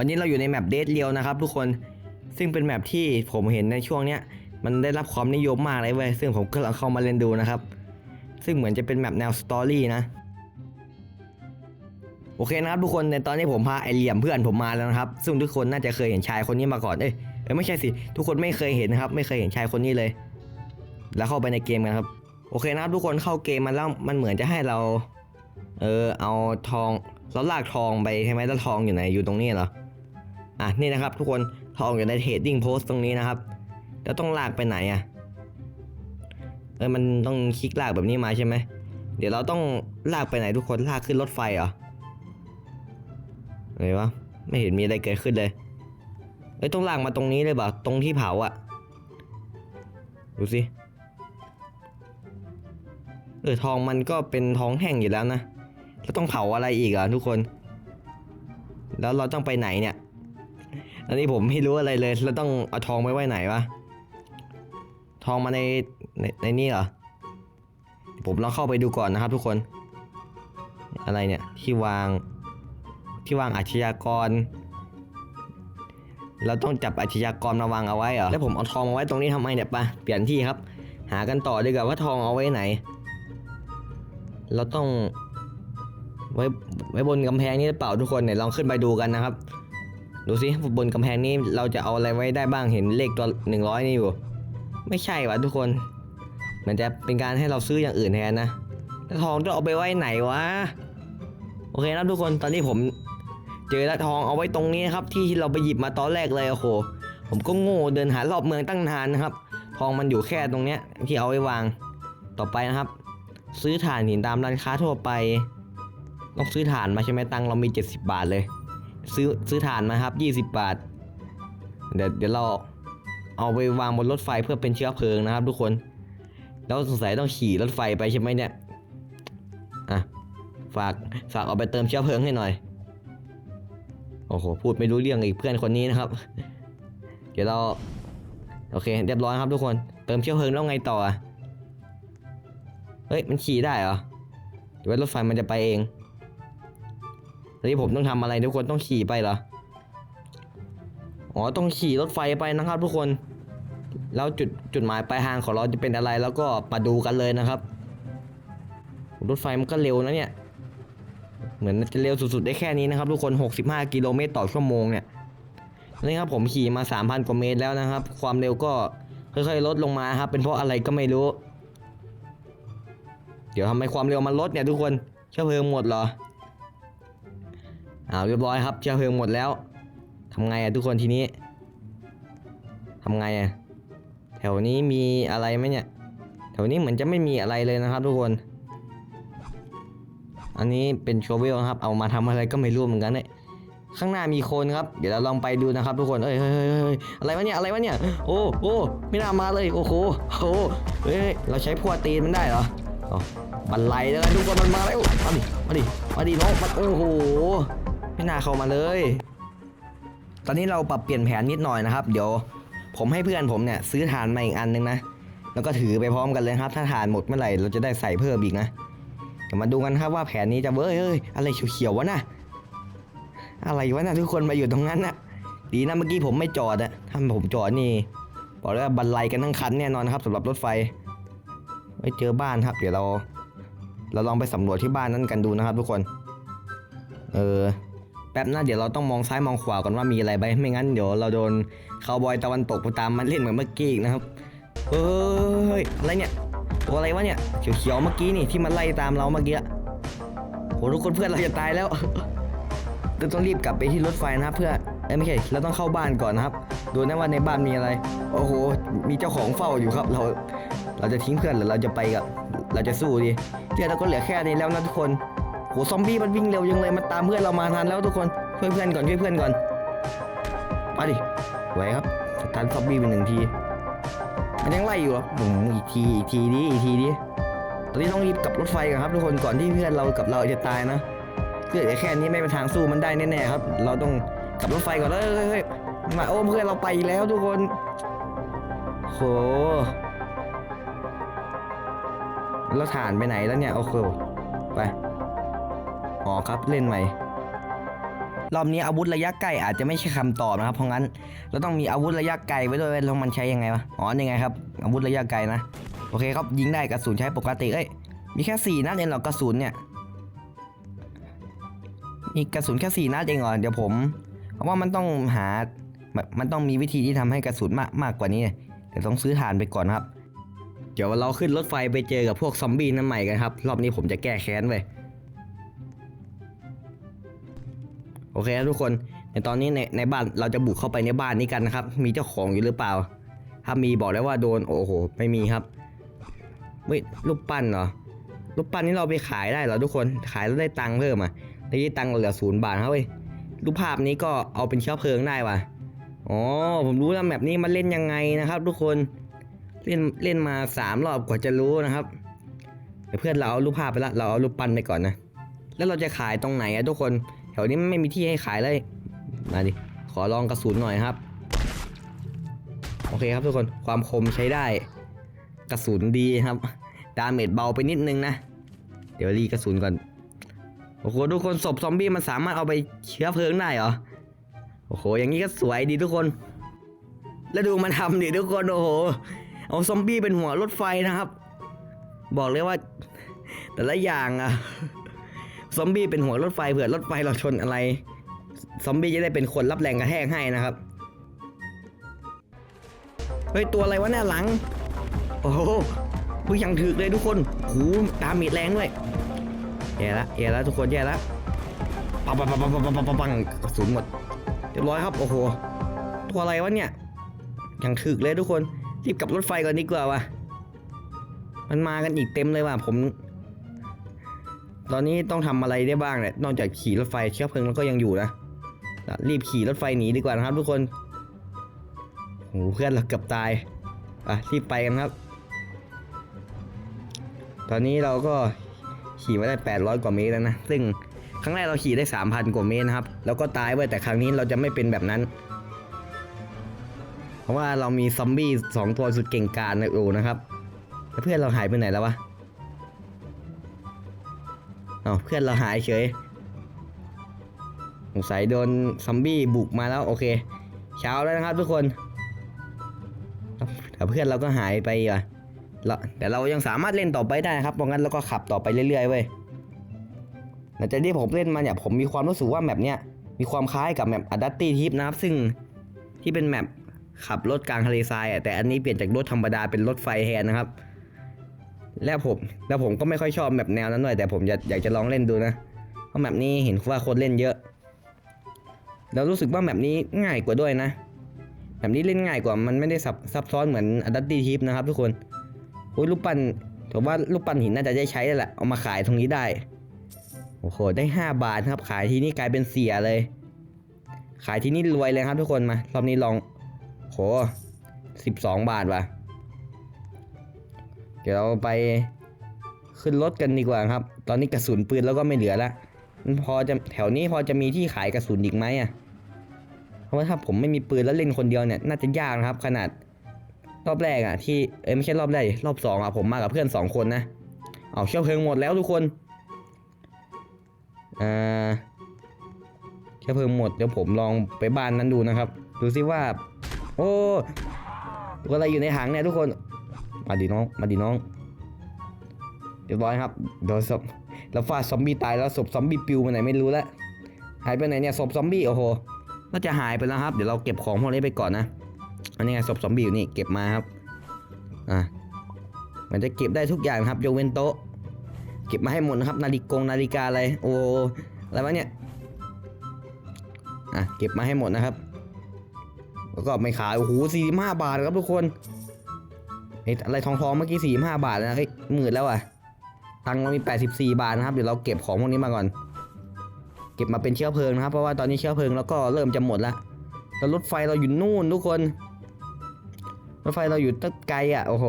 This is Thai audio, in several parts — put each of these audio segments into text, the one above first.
วันนี้เราอยู่ในแมปเดทเรียวนะครับทุกคนซึ่งเป็นแมปที่ผมเห็นในช่วงเนี้ยมันได้รับความนิยมมากเลยเว้ยซึ่งผมก็ลองเข้ามาเล่นดูนะครับ ซึ่งเหมือนจะเป็นแมปแนวสตอรี่นะโอเคนะครับทุกคนในตอนนี้ผมพาไอเหลี่ยมเพื่อนผมมาแล้วนะครับ ซึ่งทุกคนน่าจะเคยเห็นชายคนนี้มาก่อนเอ้ยเอ้ยไม่ใช่สิทุกคนไม่เคยเห็นนะครับ ไม่เคยเห็นชายคนนี้เลย แล้วเข้าไปในเกมกันครับ โอเคนะครับทุกคนเข้าเกมมาแล้วมันเหมือนจะให้เรา เออเอาทองเราลากทองไปใช่ไหมแล้วทองอยู่ไหนอยู่ตรงนี้เหรอ อะนี่นะครับทุกคนทองอยู่ในเทรดดิ้งโพสต์ตรงนี้นะครับแล้วต้องลากไปไหนอะเออมันต้องคลิกลากแบบนี้มาใช่ไหมเดี๋ยวเราต้องลากไปไหนทุกคนลากขึ้นรถไฟเหรออะไรวะไม่เห็นมีอะไรเกิดขึ้นเลยเอ้ยต้องลากมาตรงนี้เลยเปล่าตรงที่เผาอะดูสิเออทองมันก็เป็นทองแห้งอยู่แล้วนะแล้วต้องเผาอะไรอีกอะทุกคน แล้วเราต้องไปไหนเนี่ย อันนี้ผมไม่รู้อะไรเลย เราต้องเอาทองไปไว้ไหนวะ ทองมาในในในนี่เหรอ ผมลองเข้าไปดูก่อนนะครับทุกคน อะไรเนี่ยที่วางที่วางอาชญากร เราต้องจับอาชญากรมาวางเอาไว้เหรอ แล้วผมเอาทองมาไว้ตรงนี้ทำไมเนี่ยปะเปลี่ยนที่ครับ หากันต่อดีกว่าว่าทองเอาไว้ไหน เราต้องไว้ไว้บนกำแพงนี่หรือเปล่าทุกคนเนี่ยลองขึ้นไปดูกันนะครับ ดูสิบนกำแพงนี้เราจะเอาอะไรไว้ได้บ้างเห็นเลขตัวหนึ่งร้อยนี่อยู่ ไม่ใช่วะทุกคนมันจะเป็นการให้เราซื้ออย่างอื่นแทนนะแล้วทองจะเอาไปไว้ไหนวะโอเคนะทุกคนตอนนี้ผมเจอแล้วทองเอาไว้ตรงนี้นครับ ที่เราไปหยิบมาตอนแรกเลยโอ้โหผมก็โง่เดินหารอบเมืองตั้งนานนะครับ ทองมันอยู่แค่ตรงเนี้ยที่เอาไว้วางต่อไปนะครับ ซื้อถ่านหินตามร้านค้าทั่วไปต้องซื้อถ่านมาใช่ไหมตังเรามี 70 บาทเลย ซื้อซื้อถ่านมาครับ 20 บาท เดี๋ยวเดี๋ยวเราเอาไปวางบนรถไฟเพื่อเป็นเชื้อเพลิงนะครับ ทุกคน แล้วสงสัยต้องขี่รถไฟไปใช่ไหมเนี่ย อะ ฝากฝากเอาไปเติมเชื้อเพลิงให้หน่อย โอ้โห พูดไม่รู้เรื่องอีกเพื่อนคนนี้นะครับ เดี๋ยวเรา โอเค เรียบร้อยครับทุกคน เติมเชื้อเพลิงแล้วไงต่อ เฮ้ย มันขี่ได้เหรอหรือว่ารถไฟมันจะไปเอง ตอนนี้ผมต้องทำอะไรทุกคนต้องขี่ไปเหรอ อ๋อต้องขี่รถไฟไปนะครับทุกคน แล้วจุดจุดหมายปลายทางของเราจะเป็นอะไรแล้วก็มาดูกันเลยนะครับ รถไฟมันก็เร็วนะเนี่ย เหมือนจะเร็วสุดๆได้แค่นี้นะครับ ทุกคน 65 กิโลเมตรต่อชั่วโมงเนี่ยนี่ครับผมขี่มา 3,000 กว่าเมตรแล้วนะครับ ความเร็วก็ค่อยๆลดลงมาครับ เป็นเพราะอะไรก็ไม่รู้ เดี๋ยวทำไมความเร็วมันลดเนี่ยทุกคนเชื้อเพลิงหมดเหรอ อ้าวเรียบร้อยครับเชื้อเพลิงหมดแล้วทำไงอะทุกคนทีนี้ทำไงอะแถวนี้มีอะไรไหมเนี่ย แถวนี้เหมือนจะไม่มีอะไรเลยนะครับ ทุกคน อันนี้เป็นโชเวลครับ เอามาทำอะไรก็ไม่รู้เหมือนกันเนี่ยข้างหน้ามีคนครับ เดี๋ยวเราลองไปดูนะครับ ทุกคนเอ้ยเฮ้ยเฮ้ยเฮ้ยอะไรวะเนี่ย อะไรวะเนี่ย โอ้โอ้ไม่น่ามาเลย โอ้โหโอ้เฮ้ย เราใช้พวตีนมันได้เหรอบันไลแล้วกันทุกคนมันมาแล้ว มาดิ มาดิ มาดิน้องมันโอ้โห ไม่น่าเข้ามาเลย ตอนนี้เราปรับเปลี่ยนแผนนิดหน่อยนะครับ เดี๋ยวผมให้เพื่อนผมเนี่ยซื้อถ่านมาอีกอันนึงนะ แล้วก็ถือไปพร้อมกันเลยครับ ถ้าถ่านหมดเมื่อไหร่เราจะได้ใส่เพิ่มอีกนะ เดี๋ยวมาดูกันครับว่าแผนนี้จะเว้ยเอ้ยอะไรเขียวๆวะน่ะ อะไรวะน่ะทุกคนมาอยู่ตรงนั้นน่ะ ดีนะเมื่อกี้ผมไม่จอดอะถ้าผมจอดนี่บอกเลยว่าบันไลกันทั้งคันแน่นอนครับสำหรับรถไฟไม่เจอบ้านครับ เดี๋ยวเรา เราลองไปสำรวจที่บ้านนั้นกันดูนะครับ ทุกคน เออ ป๊บนะเดี๋ยวเราต้องมองซ้ายมองขวาก่อนว่ามีอะไรไปไม่งั้นเดี๋ยวเราโดนคาวบอยตะวันตกตามมันเล่นเหมือนเมื่อกี้อีกนะครับเฮ้ยอะไรเนี่ยตัวอะไรวะเนี่ยเขียวๆเมื่อกี้นี่ที่มันไล่ตามเราเมื่อกี้โหทุกคนเพื่อนเราจะตายแล้วเราต้องรีบกลับไปที่รถไฟนะครับ เพื่อเอ้ไม่ใช่เราต้องเข้าบ้านก่อนนะครับ ดูนะว่าในบ้านมีอะไร โอ้โห มีเจ้าของเฝ้าอยู่ครับ เรา เราจะทิ้งเพื่อนหรือเราจะไปกับ เราจะสู้ดีเพื่อนเราก็เหลือแค่นี้แล้วนะทุกคน หซอมบี้มันวิ่งเร็วยังเลยมันตามเพื่อนเรามาทันแล้วทุกคนช่วยเพื่อนก่อนช่วยเพื่อนก่อนมาดิไหวครับทันซอมบี้ไปหนึ่งทีมันยังไล่อยู่หรออืมอีกทีอีกทีดิอีกทีดิตอนนี้ต้องรีบกลับรถไฟก่อนครับ ทุกคนก่อนที่เพื่อนเรากับเราจะตายนะเกิดแค่นี้ไม่เป็นทางสู้มันได้แน่ๆครับ เราต้องกลับรถไฟก่อนเฮ้ยเฮ้ยมาโอ้เพื่อนเราไปแล้วทุกคนโหแล้วฐานไปไหนแล้วเนี่ยโอ้โห อ๋อครับเล่นใหม่ รอบนี้อาวุธระยะใกลอาจจะไม่ใช่คำตอบนะครับ เพราะงั้นเราต้องมีอาวุธระยะไกลไว้ด้วยแล้วมันใช้ยังไงวะอ๋อนี่ไงครับ อาวุธระยะไกลนะโอเคครับยิงได้กระสุนใช้ปกติเอ้ยมีแค่สี่นัดเองหรอกระสุนเนี่ยมีกระสุนแค่สี่นัดเองเหรอเดี๋ยวผมเพราะว่ามันต้องหาแบบมันต้องมีวิธีที่ทำให้กระสุนมากมากกว่านี้เดี๋ยวต้องซื้อฐานไปก่อนครับ เดี๋ยวเราขึ้นรถไฟไปเจอกับพวกซอมบี้นั่นใหม่กันครับ รอบนี้ผมจะแก้แค้นเว้ อเคครับทุกคนในตอนนี้ในในบ้านเราจะบุกเข้าไปในบ้านนี้กันนะครับ มีเจ้าของอยู่หรือเปล่า ถ้ามีบอกได้ว่าโดนโอ้โหไม่มีครับเฮ้ยรูปปั้นเหรอรูปปั้นนี้เราไปขายได้เหรอทุกคนขายแล้วได้ตังค์เพิ่มอะได้ตังค์เหลือศูนย์บาทครับเว้ยรูปภาพนี้ก็เอาเป็นเชื้อเพลิงได้ว่ะอ๋อผมรู้แล้วแมปนี้มันเล่นยังไงนะครับ ทุกคนเล่นเล่นมาสามรอบกว่าจะรู้นะครับเดี๋ยวเพื่อนเราเอารูปภาพไปละเราเอารูปปั้นไปก่อนนะแล้วเราจะขายตรงไหนอะทุกคน ถวนี้ไม่มีที่ให้ขายเลย มาดิ ขอลองกระสุนหน่อยครับ โอเคครับทุกคน ความคมใช้ได้ กระสุนดีครับ ดาเมจเบาไปนิดนึงนะ เดี๋ยวรีกระสุนก่อน โอ้โหทุกคนศพซอมบี้มันสามารถเอาไปเชื้อเพลิงได้เหรอ โอ้โห อย่างนี้ก็สวยดีทุกคน แล้วดูมันทำดิทุกคน โอ้โห เอาซอมบี้เป็นหัวรถไฟนะครับ บอกเลยว่า แต่ละอย่างอะ ซอมบี้เป็นหัวรถไฟเผื่อรถไฟเราชนอะไร ซอมบี้จะได้เป็นคนรับแรงกระแทกให้นะครับ เฮ้ย ตัวอะไรวะเนี่ยหลัง โอ้โหผู้ยังถึกเลยทุกคนหูดาเมจแรงด้วยแย่ละแย่ละทุกคนแย่ละปังปังปังปังปังปังปังปังกระสุนหมดเรียบร้อยครับโอ้โหตัวอะไรวะเนี่ยยังถึกเลยทุกคนรีบกลับรถไฟก่อนดีกว่าวะมันมากันอีกเต็มเลยว่ะผม ตอนนี้ต้องทำอะไรได้บ้างเนี่ยนอกจากขี่รถไฟเชื้อเพลิงมันก็ยังอยู่นะรีบขี่รถไฟหนีดีกว่านะครับ ทุกคนโอ้โหเพื่อนเราเกือบตายอะรีบไปกันครับ ตอนนี้เราก็ขี่มาได้ 800 กว่าเมตรแล้วนะซึ่งครั้งแรกเราขี่ได้ 3,000 กว่าเมตรนะครับ แล้วก็ตายไว้แต่ครั้งนี้เราจะไม่เป็นแบบนั้น เพราะว่าเรามีซอมบี้สองตัวสุดเก่งกาจนะโอ้นะครับแล้วเพื่อนเราหายไปไหนแล้ววะ เอาเพื่อนเราหายเฉยสงสัยโดนซอมบี้บุกมาแล้วโอเค เช้าแล้วนะครับทุกคนแต่เพื่อนเราก็หายไปอะแต่เรายังสามารถเล่นต่อไปได้นะครับเพราะงั้นเราก็ขับต่อไปเรื่อยๆเว้ยหลังจากที่ผมเล่นมาเนี่ยผมมีความรู้สึกว่าแมปเนี้ยมีความคล้ายกับแมปอดัตตี้ทิปนะครับ ซึ่งที่เป็นแมปขับรถกลางทะเลทรายอะแต่อันนี้เปลี่ยนจากรถธรรมดาเป็นรถไฟแทนนะครับ แล้วผมแล้วผมก็ไม่ค่อยชอบแบบแนวนั้นหน่อยแต่ผมอยากอยากจะลองเล่นดูนะเพราะแบบนี้เห็นว่าคนเล่นเยอะ แล้วรู้สึกว่าแบบนี้ง่ายกว่าด้วยนะแบบนี้เล่นง่ายกว่ามันไม่ได้ซับซับซ้อนเหมือนอดัตตี้ทิปนะครับทุกคนโอ้ยรูปปั้นผมว่ารูปปั้นหินน่าจะได้ใช้แล้วแหละเอามาขายตรงนี้ได้โอ้โหได้ 5 บาทครับ ขายที่นี่กลายเป็นเสียเลย ขายที่นี่รวยเลยครับทุกคนมารอบนี้ลองโห12 บาทว่ะ เดี๋ยวเราไปขึ้นรถกันดีกว่าครับ ตอนนี้กระสุนปืนแล้วก็ไม่เหลือละพอจะแถวนี้พอจะมีที่ขายกระสุนอีกไหมอะ เพราะว่าถ้าผมไม่มีปืนแล้วเล่นคนเดียวเนี่ยน่าจะยากนะครับ ขนาดรอบแรกอะที่เอ้ยไม่ใช่รอบแรกรอบสองอะผมมากับเพื่อนสองคนนะเอาเชื้อเพลิงหมดแล้วทุกคนอ่าเชื้อเพลิงหมดเดี๋ยวผมลองไปบ้านนั้นดูนะครับ ดูซิว่า โอ้ตัวอะไรอยู่ในถังเนี่ยทุกคน มาดิน้อง มาดิน้อง เรียบร้อยครับโดนศพเราฟาดซอมบี้ตายแล้วศพซอมบี้ปิวไปไหนไม่รู้แล้ว หายไปไหนเนี่ยศพซอมบี้โอ้โห น่าจะหายไปแล้วครับ เดี๋ยวเราเก็บของพวกนี้ไปก่อนนะ อันนี้ไงศพซอมบี้อยู่นี่เก็บมาครับ อะ มันจะเก็บได้ทุกอย่างครับยกเว้นโต๊ะ เก็บมาให้หมดนะครับ นาฬิกงนาฬิกาอะไร โอ้ อะไรวะเนี่ย อะ เก็บมาให้หมดนะครับ แล้วก็ไม่ขาย โอ้โหสี่ห้าบาทครับทุกคน ฮ้ยอะไรทองทองๆเมื่อกี้สี่ห้าบาทนะเฮ้ยหมื่นแล้วอะตังค์เรามีแปดสิบสี่บาทนะครับ เดี๋ยวเราเก็บของพวกนี้มาก่อน เก็บมาเป็นเชื้อเพลิงนะครับ เพราะว่าตอนนี้เชื้อเพลิงเราก็เริ่มจะหมดละแล้วรถไฟเราอยู่นู่นทุกคน รถไฟเราอยู่ตั้งไกลอะ โอ้โห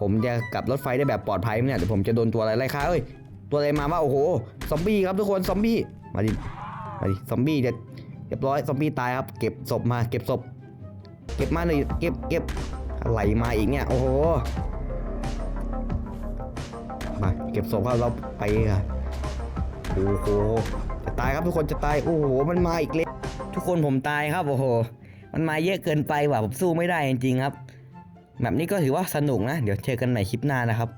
ผมจะกลับรถไฟได้แบบปลอดภัยไหมเนี่ยเดี๋ยวผมจะโดนตัวอะไรไล่ฆ่าเอ้ย ตัวอะไรมาว่าโอ้โห ซอมบี้ครับทุกคน ซอมบี้ มาดิ มาดิ ซอมบี้จะเรียบร้อย ซอมบี้ตายครับ เก็บศพมา เก็บศพ เก็บมาเลยเก็บ เก็บ ไหลมาอีกเนี่ย โอ้โห มาเก็บศพครับเราไปค่ะโอ้โห จะตายครับทุกคนจะตาย โอ้โห มันมาอีกเลยทุกคนผมตายครับ โอ้โห มันมาเยอะเกินไปว่ะผมสู้ไม่ได้จริงๆครับ แบบนี้ก็ถือว่าสนุกนะ เดี๋ยวเจอกันใหม่คลิปหน้านะครับ